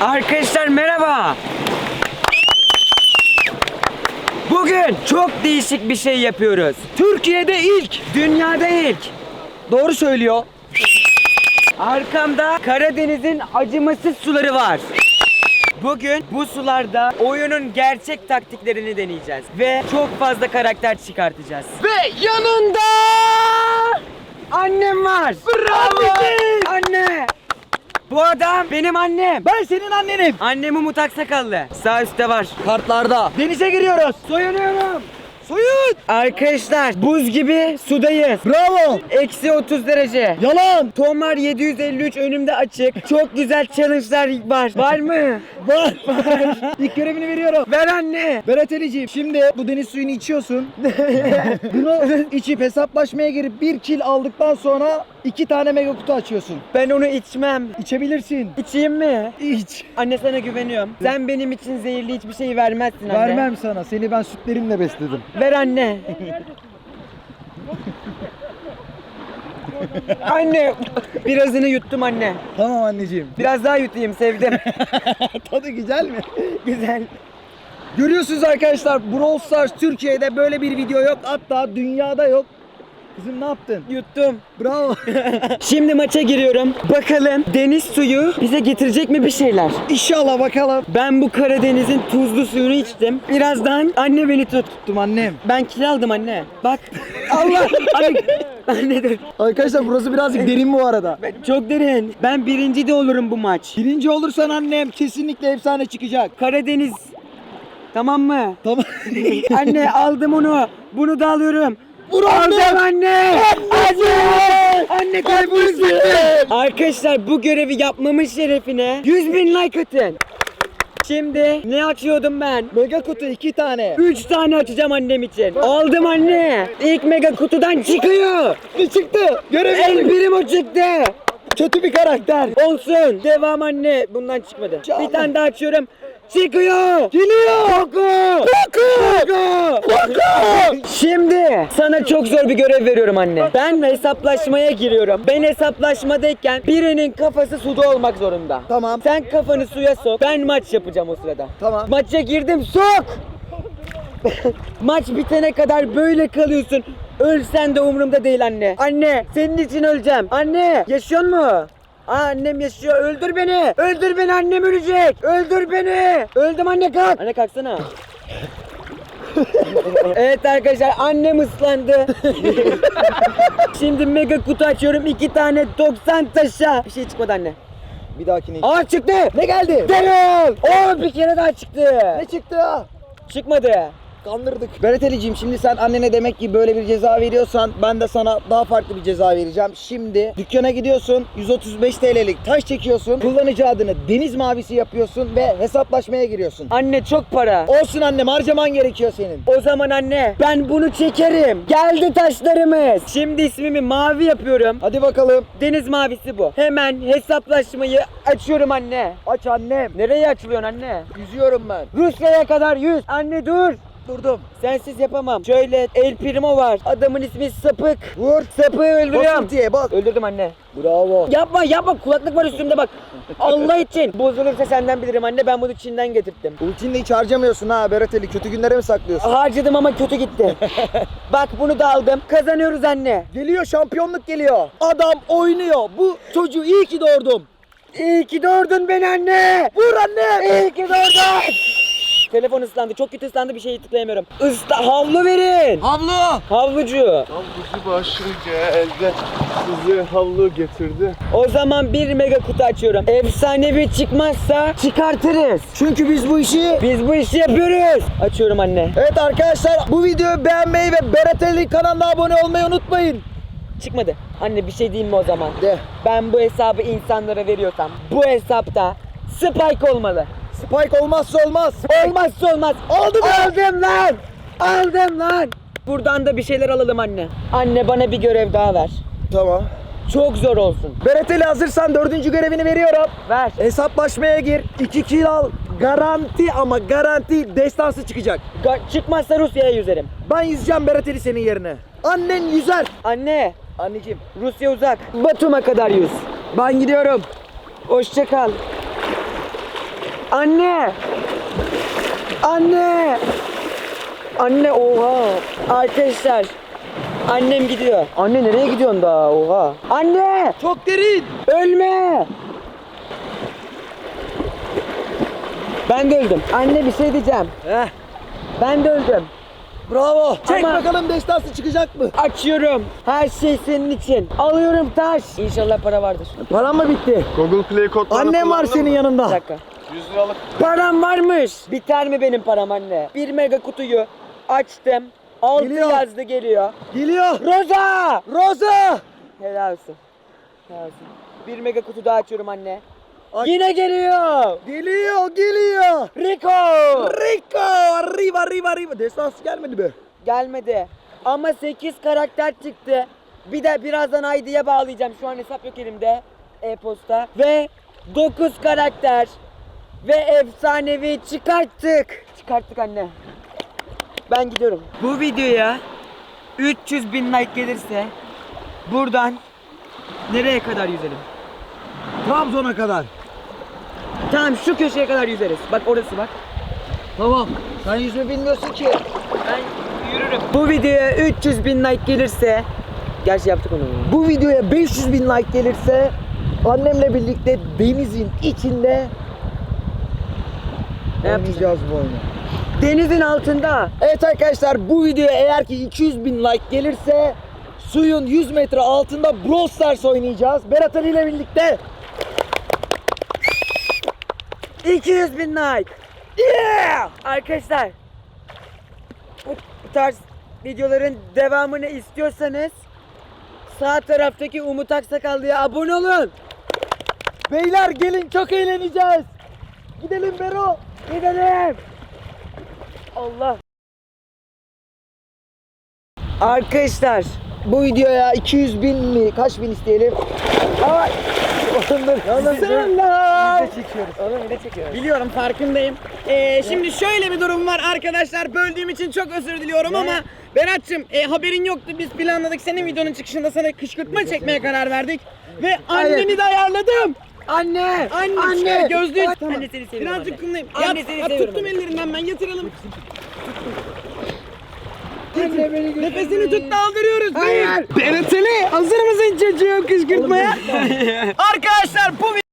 Arkadaşlar merhaba. Bugün çok değişik bir şey yapıyoruz. Türkiye'de ilk, dünyada ilk. Doğru söylüyor. Arkamda Karadeniz'in acımasız suları var. Bugün bu sularda oyunun gerçek taktiklerini deneyeceğiz ve çok fazla karakter çıkartacağız. Ve yanında annem var. Bravo! Anne! Bu adam benim annem. Ben senin annenim. Annem Umut Aksakallı. Sağ üstte var. Kartlarda. Denize giriyoruz. Soyunuyorum. Soyun. Arkadaşlar buz gibi sudayız. Bravo. Eksi 30 derece. Yalan. Tomar 753 önümde açık. Çok güzel challenge'lar var. Var mı? Var. İlk görevini veriyorum. Ver anne. Berat Ali'ciğim şimdi bu deniz suyunu içiyorsun. Bunu içip hesaplaşmaya girip bir kil aldıktan sonra iki tane mega kutu açıyorsun. Ben onu içmem. İçebilirsin. İçeyim mi? İç. Anne sana güveniyorum. Sen benim için zehirli hiçbir şey vermezsin anne. Vermem sana. Seni ben sütlerimle besledim. Ver anne. anne. Birazını yuttum anne. Tamam anneciğim. Biraz daha yutayım sevdim. Tadı güzel mi? Güzel. Görüyorsunuz arkadaşlar Brawl Stars Türkiye'de böyle bir video yok. Hatta dünyada yok. Kızım ne yaptın? Yuttum. Bravo. Şimdi maça giriyorum. Bakalım deniz suyu bize getirecek mi bir şeyler? İnşallah bakalım. Ben bu Karadeniz'in tuzlu suyunu içtim. Birazdan anne beni tut. Tuttum annem. Ben kil aldım anne. Bak. Allah. Anne, anne dur. Arkadaşlar burası birazcık derin bu arada. Çok derin. Ben birinci de olurum bu maç. Birinci olursan annem kesinlikle efsane çıkacak. Karadeniz. Tamam mı? Tamam. Anne aldım onu. Bunu da alıyorum. Vur Aldım annem. anne. Anne. Anne kalbimiz Arkadaşlar bu görevi yapmamın şerefine 100 bin like atın. Şimdi ne açıyordum ben? Mega kutu iki tane. 3 tane açacağım annem için. Aldım anne. İlk mega kutudan çıkıyor. Ne çıktı? El yaptık. birim o çıktı. Kötü bir karakter. Olsun. Devam anne. Bundan çıkmadı. Bir tane daha açıyorum. Çıkıyor. Geliyor. Koku. Koku. Koku. Şimdi sana çok zor bir görev veriyorum anne. Ben hesaplaşmaya giriyorum. Ben hesaplaşmadayken birinin kafası suda olmak zorunda. Tamam. Sen kafanı suya sok. Ben maç yapacağım o sırada. Tamam. Maça girdim sok. Maç bitene kadar böyle kalıyorsun. Ölsen de umurumda değil anne. Anne senin için öleceğim. Anne yaşıyor mu? Aa, annem yaşıyor. Öldür beni. Öldür beni annem ölecek. Öldür beni. Öldüm anne kalk. Anne kalksana. evet arkadaşlar annem ıslandı. Şimdi mega kutu açıyorum. iki tane 90 taşa. Bir şey çıkmadı anne. Bir dahakine. Aa çıktı. Ne geldi? Daryl. Oo bir kere daha çıktı. Ne çıktı? Çıkmadı. Kandırdık. Berat Ali'ciğim şimdi sen annene demek ki böyle bir ceza veriyorsan ben de sana daha farklı bir ceza vereceğim. Şimdi dükkana gidiyorsun 135 TL'lik taş çekiyorsun. Kullanıcı adını deniz mavisi yapıyorsun ve hesaplaşmaya giriyorsun. Anne çok para. Olsun annem harcaman gerekiyor senin. O zaman anne ben bunu çekerim. Geldi taşlarımız. Şimdi ismimi mavi yapıyorum. Hadi bakalım. Deniz mavisi bu. Hemen hesaplaşmayı açıyorum anne. Aç annem. Nereye açılıyorsun anne? Yüzüyorum ben. Rusya'ya kadar yüz. Anne dur. Durdum. Sensiz yapamam. Şöyle El Primo var. Adamın ismi Sapık. Vur. Sapığı öldürüyorum. Diye bas. Öldürdüm anne. Bravo. Yapma yapma kulaklık var üstümde bak. Allah için. Bozulursa senden bilirim anne ben bunu Çin'den getirttim. Ultini de hiç harcamıyorsun ha Berat Ali. Kötü günlere mi saklıyorsun? Harcadım ama kötü gitti. bak bunu da aldım. Kazanıyoruz anne. Geliyor şampiyonluk geliyor. Adam oynuyor. Bu çocuğu iyi ki doğurdum. İyi ki doğurdun beni anne. Vur anne. İyi ki Telefon ıslandı. Çok kötü ıslandı bir şey tıklayamıyorum. Isla havlu verin. Havlu. Havlucu. Havlucu başı geldi. Size havlu getirdi. O zaman bir mega kutu açıyorum. Efsanevi çıkmazsa çıkartırız. Çünkü biz bu işi Biz bu işi yapıyoruz. Açıyorum anne. Evet arkadaşlar bu videoyu beğenmeyi ve Berat Ali kanalına abone olmayı unutmayın. Çıkmadı. Anne bir şey diyeyim mi o zaman? De. Ben bu hesabı insanlara veriyorsam bu hesapta Spike olmalı. Spike olmazsa olmaz. Olmazsa olmaz. Oldu be. Aldım lan. Aldım lan. Buradan da bir şeyler alalım anne. Anne bana bir görev daha ver. Tamam. Çok zor olsun. Berat Ali hazırsan dördüncü görevini veriyorum. Ver. Hesaplaşmaya gir. 2 kill al. Garanti ama garanti destansı çıkacak. Ga- çıkmazsa Rusya'ya yüzerim. Ben yüzeceğim Berat Ali senin yerine. Annen yüzer. Anne Anneciğim Rusya uzak. Batum'a kadar yüz. ben gidiyorum. Hoşça kal. Anne! Anne! Anne oha! Arkadaşlar annem gidiyor. Anne nereye gidiyorsun daha oha? Anne! Çok derin. Ölme! Ben de öldüm. Anne bir şey diyeceğim. Heh. Ben de öldüm. Bravo. Çek Ama- bakalım destansı çıkacak mı? Açıyorum. Her şey senin için. Alıyorum taş. İnşallah para vardır. Param mı bitti? Google Play kodlarını Annem var kullandın senin mı? Bir yanında. dakika. 100 liralık. Param varmış. Biter mi benim param anne? Bir mega kutuyu açtım. Altı Geliyor. yazdı geliyor. Geliyor. Roza! Rosa. Helal olsun. Helal olsun. Bir mega kutu daha açıyorum anne. Aç. Yine geliyor. Geliyor, geliyor. Rico! Rico, arriba, arriba, arriba. Destansı gelmedi mi? Gelmedi. Ama 8 karakter çıktı. Bir de birazdan ID'ye bağlayacağım. Şu an hesap yok elimde. E-posta. Ve 9 karakter. Ve efsanevi çıkarttık. Çıkarttık anne. Ben gidiyorum. Bu videoya 300 bin like gelirse buradan nereye kadar yüzelim? Trabzon'a kadar. Tamam şu köşeye kadar yüzeriz. Bak orası bak. Tamam. Sen yüzme bilmiyorsun ki. Ben yürürüm. Bu videoya 300 bin like gelirse Gerçi yaptık onu. Bu videoya 500 bin like gelirse annemle birlikte denizin içinde? Oynayacağız bu oyunu. Denizin altında. Evet arkadaşlar bu videoya eğer ki 200 bin like gelirse suyun 100 metre altında Brawl Stars oynayacağız. Berat Ali ile birlikte 200 bin like. Yeah! Arkadaşlar bu, tarz videoların devamını istiyorsanız sağ taraftaki Umut Aksakallı'ya abone olun. Beyler gelin çok eğleneceğiz. Gidelim Bero. Gidelim. Allah. Arkadaşlar Bu videoya 200 bin mi kaç bin isteyelim? Ay. Oğlum dur. Oğlum dur. Selam. Biz de çekiyoruz. Oğlum bir de çekiyoruz. Biliyorum farkındayım. Ee, şimdi şöyle bir durum var arkadaşlar. Böldüğüm için çok özür diliyorum ama Berat'cığım e, haberin yoktu. Biz planladık. Senin videonun çıkışında sana kışkırtma çekmeye karar verdik. Ve anneni de ayarladım. Anne! Anne, Anne! gözlüğü Anne tamam. seni seviyorum Birazcık kumlayayım. Anne seni seviyorum tuttum anne. ellerinden ben yatıralım. Anne beni götür. Nefesini tut daldırıyoruz. Hayır. Berat Ali hazır mısın çocuğum kışkırtmaya? Arkadaşlar bu